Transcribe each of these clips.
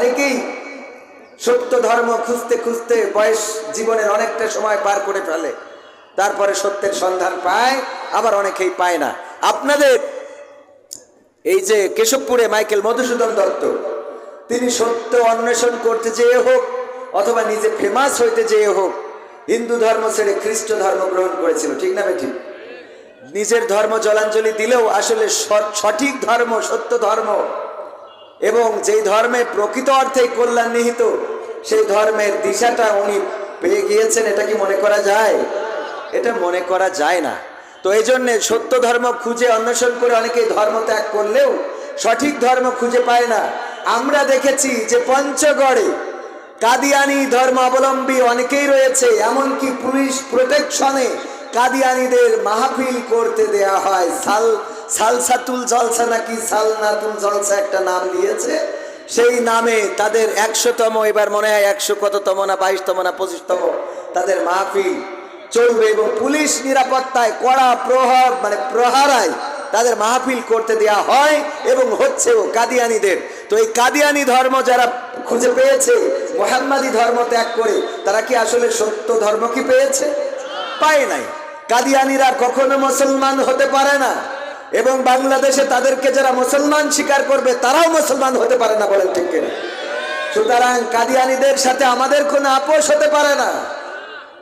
অনেকেই সত্য ধর্ম খুঁজতে খুঁজতে বয়স জীবনের অনেকটা সময় পার করে ফেলে। তারপরে সত্যের সন্ধান পায়, আবার অনেকেই পায় না। আপনাদের এই যে কেশবপুরে মাইকেল মধুসূদন দত্ত, তিনি সত্য অন্বেষণ করতে যেয়ে হোক, অথবা নিজে ফেমাস হইতে যেয়ে হোক, হিন্দু ধর্ম ছেড়ে খ্রিস্ট ধর্ম গ্রহণ করেছিল, ঠিক না বেঠিক? নিজের ধর্ম জলাঞ্জলি দিলেও আসলে সঠিক ধর্ম, সত্য ধর্ম এবং যেই ধর্মে প্রকৃত অর্থেই কল্যাণ নিহিত, সেই ধর্মের দিশাটা উনি পেয়ে গিয়েছেন, এটা কি মনে করা যায়? এটা মনে করা যায় না। তো এই জন্যে সত্য ধর্ম খুঁজে অন্বেষণ করে অনেকেই ধর্ম ত্যাগ করলেও সঠিক ধর্ম খুঁজে পায় না। আমরা দেখেছি যে পঞ্চগড়ে কাদিয়ানি ধর্ম অবলম্বী অনেকেই রয়েছে, এমনকি পুলিশ প্রোটেকশনে কাদিয়ানিদের মাহফিল করতে দেয়া হয়, সাল সালসাতুল জলসা নাকি সালনাতুল জলসা একটা নাম দিয়েছে। সেই নামে তাদের একশোতম, এবার মনে হয় একশো কততম না বাইশতম না পঁচিশতম তাদের মাহফিল চলবে এবং পুলিশ নিরাপত্তায় কড়া প্রহার মানে প্রহারায় তাদের মাহফিল করতে দেয়া হয় এবং হচ্ছেও কাদিয়ানিদের। তো এই কাদিয়ানি ধর্ম যারা খুঁজে পেয়েছে, মোহাম্মদী ধর্ম ত্যাগ করে, তারা কি আসলে সত্য ধর্ম কি পেয়েছে? পায় নাই। কাদিয়ানিরা কখনো মুসলমান হতে পারে না। এবং বাংলাদেশে তাদেরকে যারা মুসলমান স্বীকার করবে, তারাও মুসলমান হতে পারে না বলেন ঠিক কিনা? সুতরাং কাদিয়ানিদের সাথে আমাদের কোনো আপোষ হতে পারে না।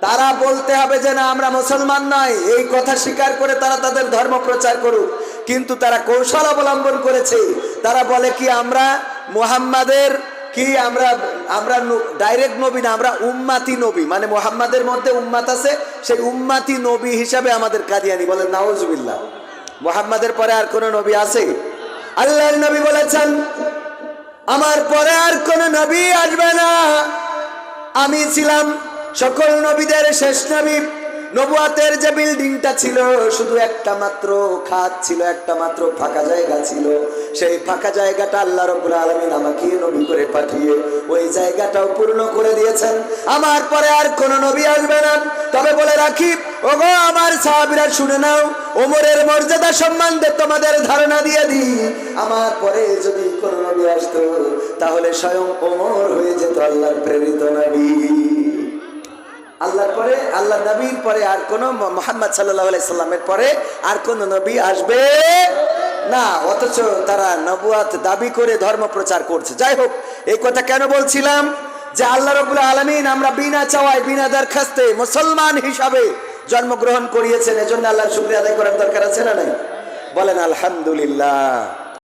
তারা বলতে হবে যে, না, আমরা মুসলমান নয়। এই কথা স্বীকার করে তারা তাদের ধর্ম প্রচার করুক। কিন্তু তারা কৌশল অবলম্বন করেছে। তারা বলে কি, আমরা মুহাম্মাদের কি, আমরা আমরা ডাইরেক্ট নবী না, আমরা উম্মাতি নবী। মানে মুহাম্মাদের মধ্যে উম্মাত আছে, সেই উম্মাতি নবী হিসাবে আমাদের কাদিয়ানি বলেন নাওজুবিল্লাহ মুহাম্মাদের পরে আর কোন নবী আছে? আল্লাহর নবী বলেছেন, আমার পরে আর কোন নবী আসবে না। আমি ছিলাম সকল নবীদের শেষ নবী। নবুয়াতের যে বিল্ডিংটা ছিল, শুধু একটা মাত্র খাত ছিল, একটা মাত্র ফাঁকা জায়গা ছিল। সেই ফাঁকা জায়গাটা আল্লাহ রব্বুল আলমিন আমাকে নবী করে পাঠিয়ে ওই জায়গাটাও পূর্ণ করে দিয়েছেন। আমার পরে আর কোন নবী আসবে না। তবে বলে রাখি, ওগো আমার সাহাবিরা শুনে নাও, ওমরের মর্যাদা সম্বন্ধে তোমাদের ধারণা দিয়ে দিই আমার পরে যদি কোন নবী আসতো, তাহলে স্বয়ং ওমর হয়ে যেত আল্লাহর প্রেরিত নবী। আল্লাহর পরে আল্লাহ নবীর পরে আর কোন মোহাম্মদ সাল্লাহ সাল্লামের পরে আর কোন নবী আসবে না। অথচ তারা নবুয়াত দাবি করে ধর্ম প্রচার করছে। যাই হোক, এই কথা কেন বলছিলাম? যে আল্লাহ রবুল্লা আলমিন আমরা বিনা চাওয়ায়, বিনা দরখাস্তে মুসলমান হিসাবে জন্মগ্রহণ করিয়েছেন। এজন্য আল্লাহর শুক্রিয়া আদায় করার দরকার আছে না নাই? বলেন, আলহামদুলিল্লাহ।